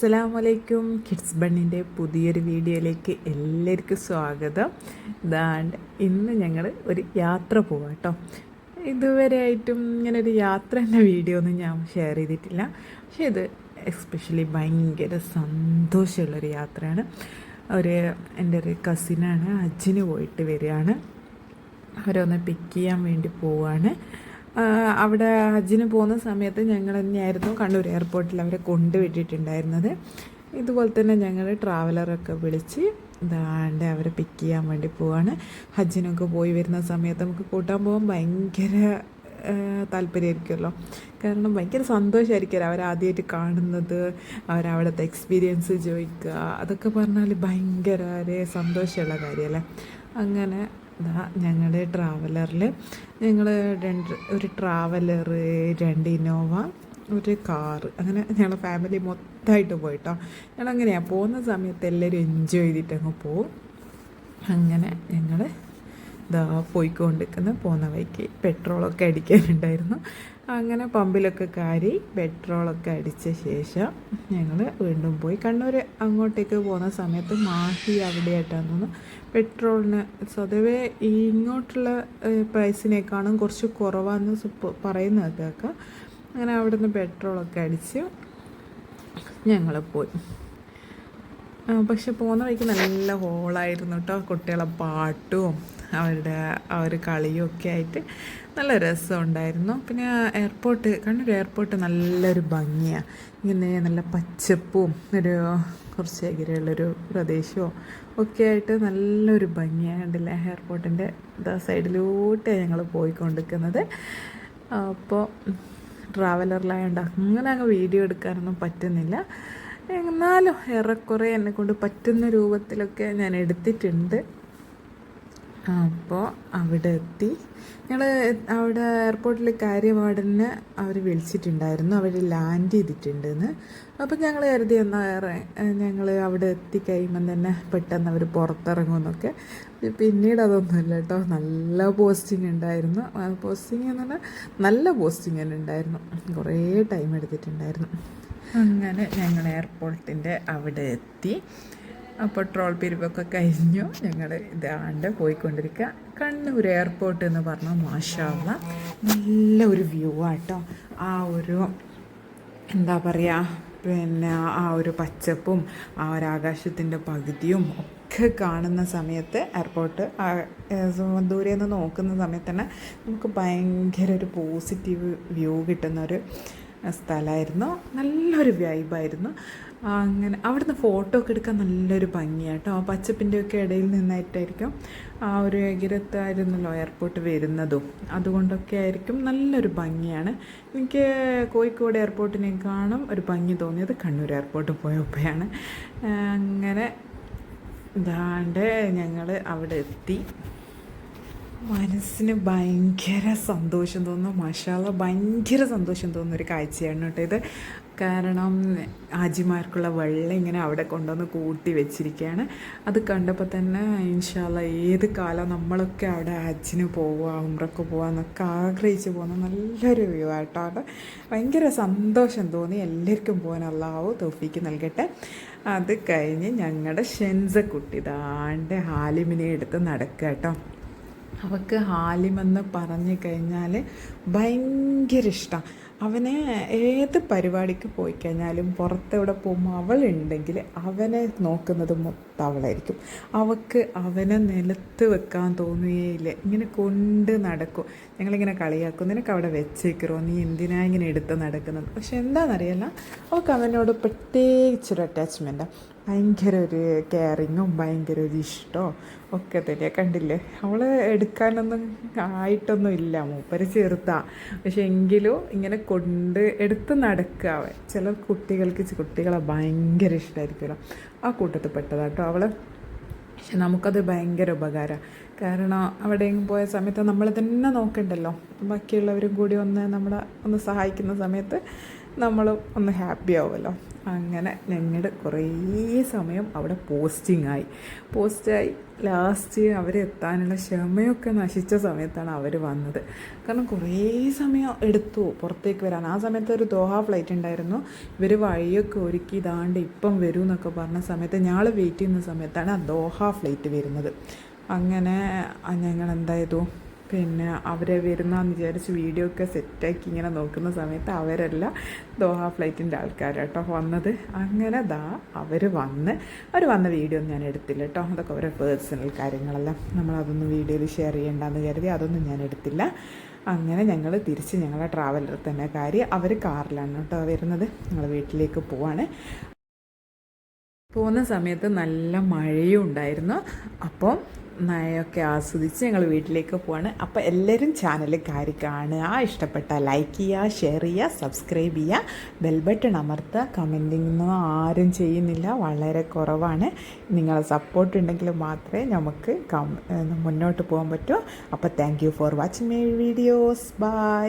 അസ്സലാം വലൈക്കും കിഡ്സ് ബണ്ണിന്റെ പുതിയൊരു വീഡിയോയിലേക്ക് എല്ലാവർക്കും സ്വാഗതം. ദാണ്ട് ഇന്ന് ഞങ്ങൾ ഒരു യാത്ര പോവാം കേട്ടോ. ഇതുവരെ ആയിട്ടും ഇങ്ങനെ ഒരു യാത്ര എന്ന വീഡിയോ ഒന്നും ഞാൻ ഷെയർ ചെയ്തിട്ടില്ല. പക്ഷേ ഇത് എസ്പെഷ്യലി ഭയങ്കര സന്തോഷമുള്ളൊരു യാത്രയാണ്. ഒരു എന്റെ ഒരു കസിനാണ് അജിന് പോയിട്ട് വരികയാണ്. അവരൊന്ന് പിക്ക് ചെയ്യാൻ വേണ്ടി ആ, അവിടെ ഹജ്ജിന് പോകുന്ന സമയത്ത് ഞങ്ങൾ തന്നെയായിരുന്നു കണ്ണൂർ എയർപോർട്ടിൽ അവരെ കൊണ്ടുവിട്ടിട്ടുണ്ടായിരുന്നത്. ഇതുപോലെ തന്നെ ഞങ്ങൾ ട്രാവലറൊക്കെ വിളിച്ച് ഇതാണ്ട് അവരെ പിക്ക് ചെയ്യാൻ വേണ്ടി പോവാണ്. ഹജ്ജിനൊക്കെ പോയി വരുന്ന സമയത്ത് നമുക്ക് കൂട്ടാൻ പോകാൻ ഭയങ്കര താല്പര്യമായിരിക്കുമല്ലോ. കാരണം ഭയങ്കര സന്തോഷമായിരിക്കും അവരാദ്യമായിട്ട് കാണുന്നത് അവരവിടുത്തെ എക്സ്പീരിയൻസ് ചോദിക്കുക. അതൊക്കെ പറഞ്ഞാൽ ഭയങ്കര ഒരു സന്തോഷമുള്ള കാര്യമല്ലേ? അങ്ങനെ ഞങ്ങളുടെ ട്രാവലറിൽ ഞങ്ങൾ രണ്ട് ഒരു ട്രാവലർ രണ്ട് ഇന്നോവ ഒരു കാറ് അങ്ങനെ ഞങ്ങളെ ഫാമിലി മൊത്തമായിട്ട് പോയിട്ടോ. ഞങ്ങൾ അങ്ങനെയാണ് പോകുന്ന സമയത്ത് എല്ലാവരും എൻജോയ് ചെയ്തിട്ട് അങ്ങ് പോവും. അങ്ങനെ ഞങ്ങൾ ഇതാ പോയിക്കൊണ്ടിരിക്കുന്ന പോകുന്ന വഴിക്ക് പെട്രോളൊക്കെ അടിക്കാനുണ്ടായിരുന്നു. അങ്ങനെ പമ്പിലൊക്കെ കയറി പെട്രോളൊക്കെ അടിച്ച ശേഷം ഞങ്ങൾ വീണ്ടും പോയി. കണ്ണൂർ അങ്ങോട്ടേക്ക് പോകുന്ന സമയത്ത് മാഹി അവിടെയായിട്ടാണ് തോന്നുന്നു. പെട്രോളിന് സ്വതവേ ഇങ്ങോട്ടുള്ള പ്രൈസിനേക്കാളും കുറച്ച് കുറവാന്ന് പറയുന്നത് കേൾക്കാം. അങ്ങനെ അവിടുന്ന് പെട്രോളൊക്കെ അടിച്ച് ഞങ്ങൾ പോയി. പക്ഷെ പോകുന്ന വഴിക്ക് നല്ല ഹോളായിരുന്നു കേട്ടോ കുട്ടികളെ പാട്ടും അവരുടെ ആ ഒരു കളിയും ഒക്കെ ആയിട്ട് നല്ല രസമുണ്ടായിരുന്നു. പിന്നെ എയർപോർട്ട് കണ്ണൂർ എയർപോർട്ട് നല്ലൊരു ഭംഗിയാണ് ഇങ്ങനെ നല്ല പച്ചപ്പും ഒരു കുറച്ച് എകരെയുള്ളൊരു പ്രദേശവും ഒക്കെ ആയിട്ട് നല്ലൊരു ഭംഗിയാണ് കണ്ടില്ലേ എയർപോർട്ടിന്റെ ഇതാ സൈഡിലൂടെ ഞങ്ങൾ പോയിക്കൊണ്ടിരിക്കുന്നത്. അപ്പോൾ ട്രാവലറിലായതുകൊണ്ട് അങ്ങനെ അങ്ങ് വീഡിയോ എടുക്കാനൊന്നും പറ്റുന്നില്ല. എന്നാലും ഏറെക്കുറെ എന്നെ കൊണ്ട് പറ്റുന്ന രൂപത്തിലൊക്കെ ഞാൻ എടുത്തിട്ടുണ്ട്. അപ്പോൾ അവിടെ എത്തി ഞങ്ങൾ അവിടെ എയർപോർട്ടിൽ കാര്യവാടിനെ അവർ വിളിച്ചിട്ടുണ്ടായിരുന്നു. അവർ ലാൻഡ് ചെയ്തിട്ടുണ്ടെന്ന്. അപ്പോൾ ഞങ്ങൾ കരുതി എന്നാൽ ഞങ്ങൾ അവിടെ എത്തിക്കഴിയുമ്പം തന്നെ പെട്ടെന്ന് അവർ പുറത്തിറങ്ങുമെന്നൊക്കെ പിന്നീട് അതൊന്നുമില്ല കേട്ടോ. നല്ല പോസ്റ്റിംഗ് ഉണ്ടായിരുന്നു. പോസ്റ്റിംഗ് എന്ന് പറഞ്ഞാൽ നല്ല പോസ്റ്റിംഗ് തന്നെ ഉണ്ടായിരുന്നു. കുറേ ടൈം എടുത്തിട്ടുണ്ടായിരുന്നു. അങ്ങനെ ഞങ്ങൾ എയർപോർട്ടിന്റെ അവിടെ എത്തി. പെട്രോൾ പിരിവൊക്കെ കഴിഞ്ഞു. ഞങ്ങൾ ഇതാണ്ട് പോയിക്കൊണ്ടിരിക്കുക കണ്ണൂർ എയർപോർട്ട് എന്ന് പറഞ്ഞാൽ മാഷാള്ള നല്ല ഒരു വ്യൂ ആട്ടോ. ആ ഒരു എന്താ പറയുക പിന്നെ ആ ഒരു പച്ചപ്പും ആ ഒരു ആകാശത്തിന്റെ പകുതിയും ഒക്കെ കാണുന്ന സമയത്ത് എയർപോർട്ട് ദൂരെ നിന്ന് നോക്കുന്ന സമയത്ത് തന്നെ നമുക്ക് ഭയങ്കര ഒരു പോസിറ്റീവ് വ്യൂ കിട്ടുന്ന ഒരു സ്ഥലമായിരുന്നു. നല്ലൊരു വൈബായിരുന്നു അങ്ങനെ അവിടുന്ന് ഫോട്ടോ ഒക്കെ എടുക്കാൻ നല്ലൊരു ഭംഗിയാട്ടോ. ആ പച്ചപ്പിന്റെ ഒക്കെ ഇടയിൽ നിന്നായിട്ടായിരിക്കും ആ ഒരു എകിരത്തായിരുന്നല്ലോ എയർപോർട്ട് വരുന്നതും. അതുകൊണ്ടൊക്കെ ആയിരിക്കും നല്ലൊരു ഭംഗിയാണ്. എനിക്ക് കോഴിക്കോട് എയർപോർട്ടിനേക്കാളും ഒരു ഭംഗി തോന്നിയത് കണ്ണൂർ എയർപോർട്ട് പോയപ്പോഴാണ്. അങ്ങനെ ഇതാണ്ട് ഞങ്ങൾ അവിടെ എത്തി. മനസ്സിന് ഭയങ്കര സന്തോഷം തോന്നുന്നു. മഷാല ഭയങ്കര സന്തോഷം തോന്നുന്ന ഒരു കാഴ്ചയാണ് കേട്ടോ ഇത്. കാരണം ആജിമാർക്കുള്ള വെള്ളം ഇങ്ങനെ അവിടെ കൊണ്ടുവന്ന് കൂട്ടി വെച്ചിരിക്കുകയാണ്. അത് കണ്ടപ്പോൾ തന്നെ ഇൻഷാല്ല ഏത് കാലം നമ്മളൊക്കെ അവിടെ ആജിന് പോവുക ഉമ്രക്ക് പോവുക എന്നൊക്കെ ആഗ്രഹിച്ച് പോകുന്ന നല്ലൊരു വ്യൂ ആട്ടോ അവിടെ ഭയങ്കര സന്തോഷം തോന്നി. എല്ലാവർക്കും പോകാൻ അള്ളാവോ തോഫിക്ക് നൽകട്ടെ. അത് കഴിഞ്ഞ് ഞങ്ങളുടെ ഷെൻസക്കുട്ടി ദാണ്ട് ഹാലിമിനെ എടുത്ത് നടക്കുക കേട്ടോ. അവൾക്ക് ഹാലിമെന്ന് പറഞ്ഞു കഴിഞ്ഞാൽ ഭയങ്കര ഇഷ്ടം. അവനെ ഏത് പരിപാടിക്ക് പോയി കഴിഞ്ഞാലും പുറത്തെവിടെ പോകുമ്പോൾ അവളുണ്ടെങ്കിൽ അവനെ നോക്കുന്നത് മൊത്തം അവളായിരിക്കും. അവൾക്ക് അവനെ നിലത്ത് വെക്കാൻ തോന്നുകയില്ല. ഇങ്ങനെ കൊണ്ട് നടക്കും. ഞങ്ങളിങ്ങനെ കളിയാക്കും. നിനക്ക് അവിടെ വെച്ചേക്കറോ? നീ എന്തിനാ ഇങ്ങനെ എടുത്ത് നടക്കുന്നത്? പക്ഷെ എന്താണെന്നറിയില്ല. അവൾക്ക് അവനോട് പ്രത്യേകിച്ചൊരു അറ്റാച്ച്മെന്റാണ് ഭയങ്കര ഒരു കെയറിങ്ങും ഭയങ്കര ഒരു ഇഷ്ടവും ഒക്കെ തന്നെ കണ്ടില്ലേ? അവൾ എടുക്കാനൊന്നും ആയിട്ടൊന്നും ഇല്ല മൂപ്പര് ചെറുതാണ് പക്ഷെ എങ്കിലും ഇങ്ങനെ കൊണ്ട് എടുത്ത് നടക്കുക ചില കുട്ടികൾക്ക് കുട്ടികളെ ഭയങ്കര ഇഷ്ടമായിരിക്കുമല്ലോ ആ കൂട്ടത്തിൽ പെട്ടതാട്ടോ അവൾ പക്ഷെ നമുക്കത് ഭയങ്കര ഉപകാരമാണ് കാരണം അവിടെയെങ്കിലും പോയ സമയത്ത് നമ്മൾ തന്നെ നോക്കണ്ടല്ലോ. ബാക്കിയുള്ളവരും കൂടി ഒന്ന് നമ്മളെ ഒന്ന് സഹായിക്കുന്ന സമയത്ത് നമ്മൾ ഒന്ന് ഹാപ്പി ആവുമല്ലോ. അങ്ങനെ ഞങ്ങളുടെ കുറേ സമയം അവിടെ പോസ്റ്റിങ്ങായി പോസ്റ്റായി ലാസ്റ്റ് അവരെത്താനുള്ള ക്ഷമയൊക്കെ നശിച്ച സമയത്താണ് അവർ വന്നത്. കാരണം കുറേ സമയം എടുത്തു പുറത്തേക്ക് വരാൻ. ആ സമയത്ത് ഒരു ദോഹ ഫ്ലൈറ്റ് ഉണ്ടായിരുന്നു. ഇവർ വഴിയൊക്കെ ഒരുക്കി ഇതാണ്ട് ഇപ്പം വരൂ എന്നൊക്കെ പറഞ്ഞ സമയത്ത് ഞങ്ങൾ വെയിറ്റ് ചെയ്യുന്ന സമയത്താണ് ആ ദോഹ ഫ്ലൈറ്റ് വരുന്നത്. അങ്ങനെ ഞങ്ങൾ എന്തായതു പിന്നെ അവരെ വരുന്നതെന്ന് വിചാരിച്ച് വീഡിയോ ഒക്കെ സെറ്റാക്കി ഇങ്ങനെ നോക്കുന്ന സമയത്ത് അവരല്ല ദോഹ ഫ്ലൈറ്റിന്റെ ആൾക്കാരാട്ടോ വന്നത്. അങ്ങനെ ദാ അവർ വന്ന് അവർ വന്ന വീഡിയോ ഒന്നും ഞാൻ എടുത്തില്ല കേട്ടോ അതൊക്കെ അവരുടെ പേഴ്സണൽ കാര്യങ്ങളെല്ലാം. നമ്മളതൊന്നും വീഡിയോയിൽ ഷെയർ ചെയ്യേണ്ടെന്ന് കരുതി അതൊന്നും ഞാൻ എടുത്തില്ല. അങ്ങനെ ഞങ്ങൾ തിരിച്ച് ഞങ്ങളുടെ ട്രാവലർ തന്നെ കാര്യം അവർ കാറിലാണ് കേട്ടോ വരുന്നത്. ഞങ്ങൾ വീട്ടിലേക്ക് പോവാണ്. പോകുന്ന സമയത്ത് നല്ല മഴയും ഉണ്ടായിരുന്നു. അപ്പം മഴയൊക്കെ ആസ്വദിച്ച് ഞങ്ങൾ വീട്ടിലേക്ക് പോവാണ്. അപ്പോൾ എല്ലാവരും ചാനൽ കാര്യം കാണുക. ഇഷ്ടപ്പെട്ട ലൈക്ക് ചെയ്യുക ഷെയർ ചെയ്യുക സബ്സ്ക്രൈബ് ചെയ്യുക. ബെൽ ബട്ടൺ അമർത്തുക. കമന്റിങ്ങൊന്നും ആരും ചെയ്യുന്നില്ല. വളരെ കുറവാണ്. നിങ്ങളെ സപ്പോർട്ട് ഉണ്ടെങ്കിൽ മാത്രമേ നമുക്ക് മുന്നോട്ട് പോകാൻ പറ്റൂ. അപ്പോൾ thank for watching my videos bye